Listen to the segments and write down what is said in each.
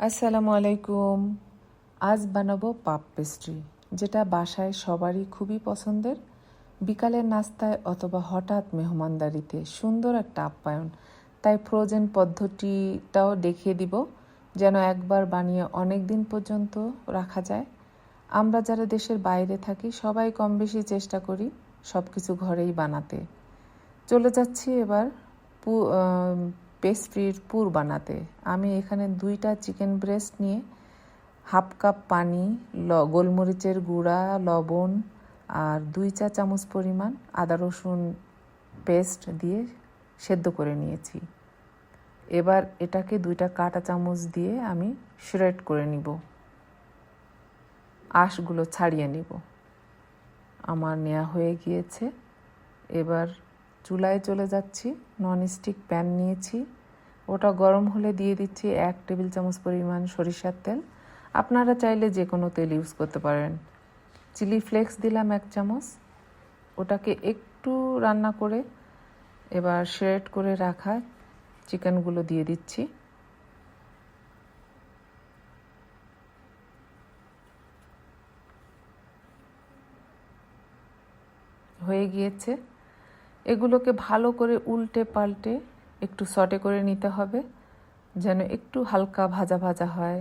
আসসালামু আলাইকুম। আজ বানাবো পাপ পেস্ট্রি যেটা বাসায় সবারই খুবই পছন্দের। বিকালের নাস্তায় অথবা হঠাৎ মেহমানদারিতে সুন্দর একটা আপ্যায়ন। তাই ফ্রোজেন পদ্ধতিটাও দেখিয়ে দিব, যেন একবার বানিয়ে অনেক দিন পর্যন্ত রাখা যায়। আমরা যারা দেশের বাইরে থাকি, সবাই কম বেশি চেষ্টা করি সব কিছু ঘরেই বানাতে। চলে যাচ্ছি এবার পেস্ট্রির পুর বানাতে। আমি এখানে দুইটা চিকেন ব্রেস্ট নিয়ে হাফ কাপ পানি, ল, গোলমরিচের গুঁড়া, লবণ আর দুই চা চামচ পরিমাণ আদা রসুন পেস্ট দিয়ে সেদ্ধ করে নিয়েছি। এবার এটাকে দুইটা কাঁটা চামচ দিয়ে আমি শ্রেড করে নিব। আঁশগুলো ছাড়িয়ে নিব। আমার নেওয়া হয়ে গিয়েছে। এবার চুলায় চলে যাচ্ছি ননস্টিক প্যান নিয়েছি। ওটা গরম হলে দিয়ে দিচ্ছি এক টেবিল চামচ পরিমাণ সরিষার তেল। আপনারা চাইলে যে কোনো তেল ইউজ করতে পারেন। চিলি ফ্লেক্স দিলাম এক চামচ। ওটাকে একটু রান্না করে এবার শ্রেড করে রাখা চিকেনগুলো দিয়ে দিচ্ছি। হয়ে গিয়েছে। এগুলোকে ভালো করে উল্টে পাল্টে একটু সটে করে নিতে হবে, যেন একটু হালকা ভাজা ভাজা হয়।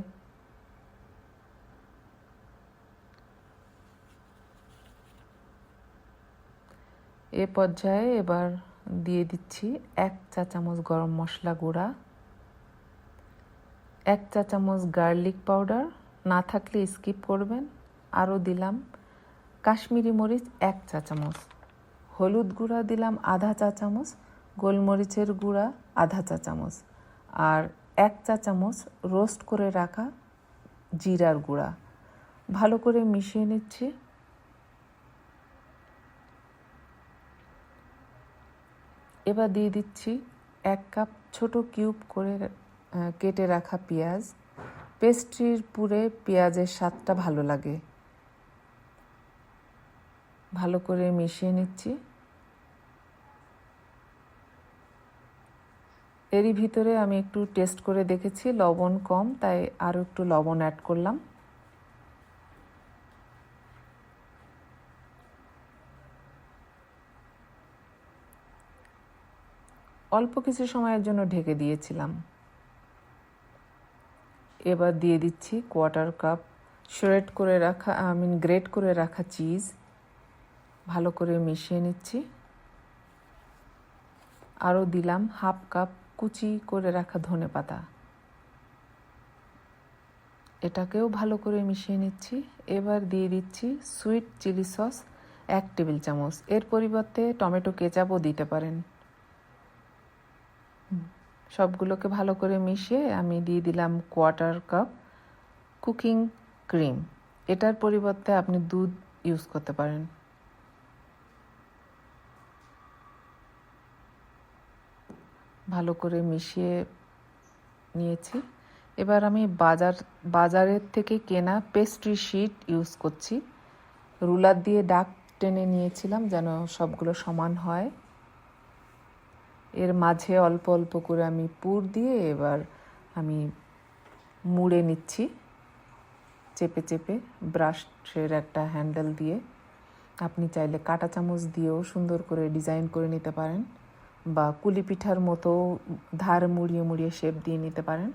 এ পর্যায়ে এবার দিয়ে দিচ্ছি এক চা চামচ গরম মশলা গুঁড়া, এক চা চামচ গার্লিক পাউডার, না থাকলে স্কিপ করবেন। আরও দিলাম কাশ্মীরি মরিচ এক চা চামচ। হলুদ গুঁড়া দিলাম আধা চা চামচ, গোলমরিচের গুঁড়া আধা চা চামচ আর এক চা চামচ রোস্ট করে রাখা জিরার গুঁড়া। ভালো করে মিশিয়ে নিচ্ছি। এবার দিয়ে দিচ্ছি এক কাপ ছোট কিউব করে কেটে রাখা পেঁয়াজ। পেস্ট্রির পুরে পেঁয়াজের স্বাদটা ভালো লাগে। ভালো করে মিশিয়ে নিচ্ছি। এরই ভিতরে আমি একটু টেস্ট করে দেখেছি, লবণ কম, তাই আরও একটু লবণ অ্যাড করলাম। অল্প কিছু সময়ের জন্য ঢেকে দিয়েছিলাম। এবার দিয়ে দিচ্ছি কোয়ার্টার কাপ শ্রেড করে রাখা আই মিন গ্রেট করে রাখা চিজ ভালো করে মিশিয়ে নিচ্ছি। আরও দিলাম হাফ কাপ কুচি করে রাখা ধনে পাতা। এটাকেও ভালো করে মিশিয়ে নিচ্ছি। এবার দিয়ে দিচ্ছি সুইট চিলি সস এক টেবিল চামচ। এর পরিবর্তে টমেটো কেচাপও দিতে পারেন। সবগুলোকে ভালো করে মিশিয়ে আমি দিয়ে দিলাম কোয়ার্টার কাপ কুকিং ক্রিম। এটার পরিবর্তে আপনি দুধ ইউজ করতে পারেন। ভালো করে মিশিয়ে নিয়েছি। এবার আমি বাজার, বাজারের থেকে কেনা পেস্ট্রি শিট ইউজ করছি। রুলার দিয়ে ডাক টেনে নিয়েছিলাম যেন সবগুলো সমান হয়। এর মাঝে অল্প অল্প করে আমি পুর দিয়ে এবার আমি মুড়ে নিচ্ছি। চেপে চেপে ব্রাশের একটা হ্যান্ডেল দিয়ে। আপনি চাইলে কাঁটা চামচ দিয়েও সুন্দর করে ডিজাইন করে নিতে পারেন। বা কুলি পিঠার মতো ধার মুড়িয়ে মুড়িয়ে শেপ দিয়ে নিতে পারেন।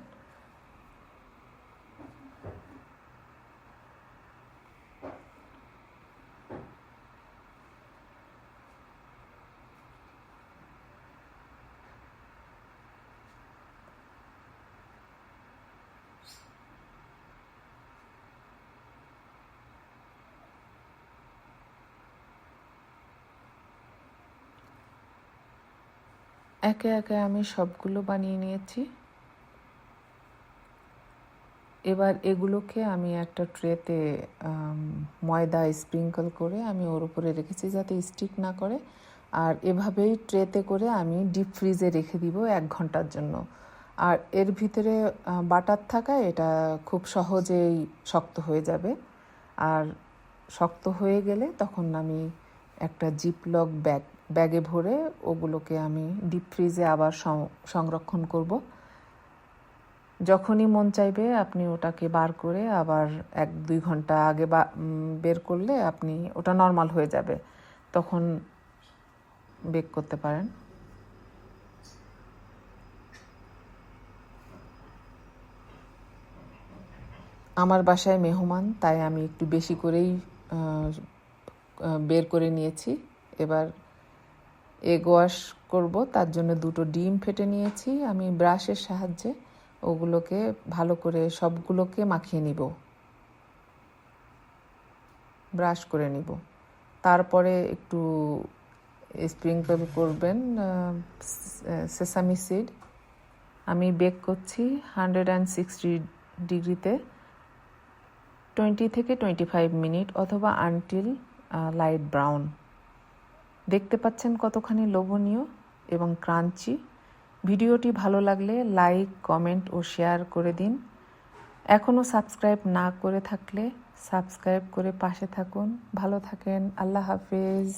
একে একে আমি সবগুলো বানিয়ে নিয়েছি। এবার এগুলোকে আমি একটা ট্রেতে ময়দা স্প্রিঙ্কল করে আমি ওর উপরে রেখেছি যাতে স্টিক না করে। আর এভাবেই ট্রেতে করে আমি ডিপ ফ্রিজে রেখে দিব এক ঘণ্টার জন্য। আর এর ভিতরে বাটার থাকায় এটা খুব সহজেই শক্ত হয়ে যাবে। আর শক্ত হয়ে গেলে তখন আমি একটা জিপলক ব্যাগ ব্যাগে ভরে ওগুলোকে আমি ডিপ ফ্রিজে আবার সংরক্ষণ করব। যখনই মন চাইবে আপনি ওটাকে বার করে আবার এক দুই ঘণ্টা আগে বা বের করলে আপনি ওটা নর্মাল হয়ে যাবে। তখন বেক করতে পারেন। আমার বাসায় মেহমান, তাই আমি একটু বেশি করেই বের করে নিয়েছি। এবার এগ ওয়াশ করব, তার জন্য দুটো ডিম ফেটে নিয়েছি। আমি ব্রাশের সাহায্যে ওগুলোকে ভালো করে সবগুলোকে মাখিয়ে নিব। ব্রাশ করে নিব। তারপরে একটু স্প্রিঙ্কল করবেন সেসামি সিড। আমি বেক করছি হান্ড্রেড অ্যান্ড সিক্সটি ডিগ্রিতে টোয়েন্টি থেকে টোয়েন্টি ফাইভ মিনিট অথবা আনটিল লাইট ব্রাউন। দেখতে পাচ্ছেন কতখানি লোভনীয় এবং ক্রাঞ্চি। ভিডিওটি ভালো লাগলে লাইক, কমেন্ট ও শেয়ার করে দিন। এখনও সাবস্ক্রাইব না করে থাকলে সাবস্ক্রাইব করে পাশে থাকুন। ভালো থাকেন। আল্লাহ হাফেজ।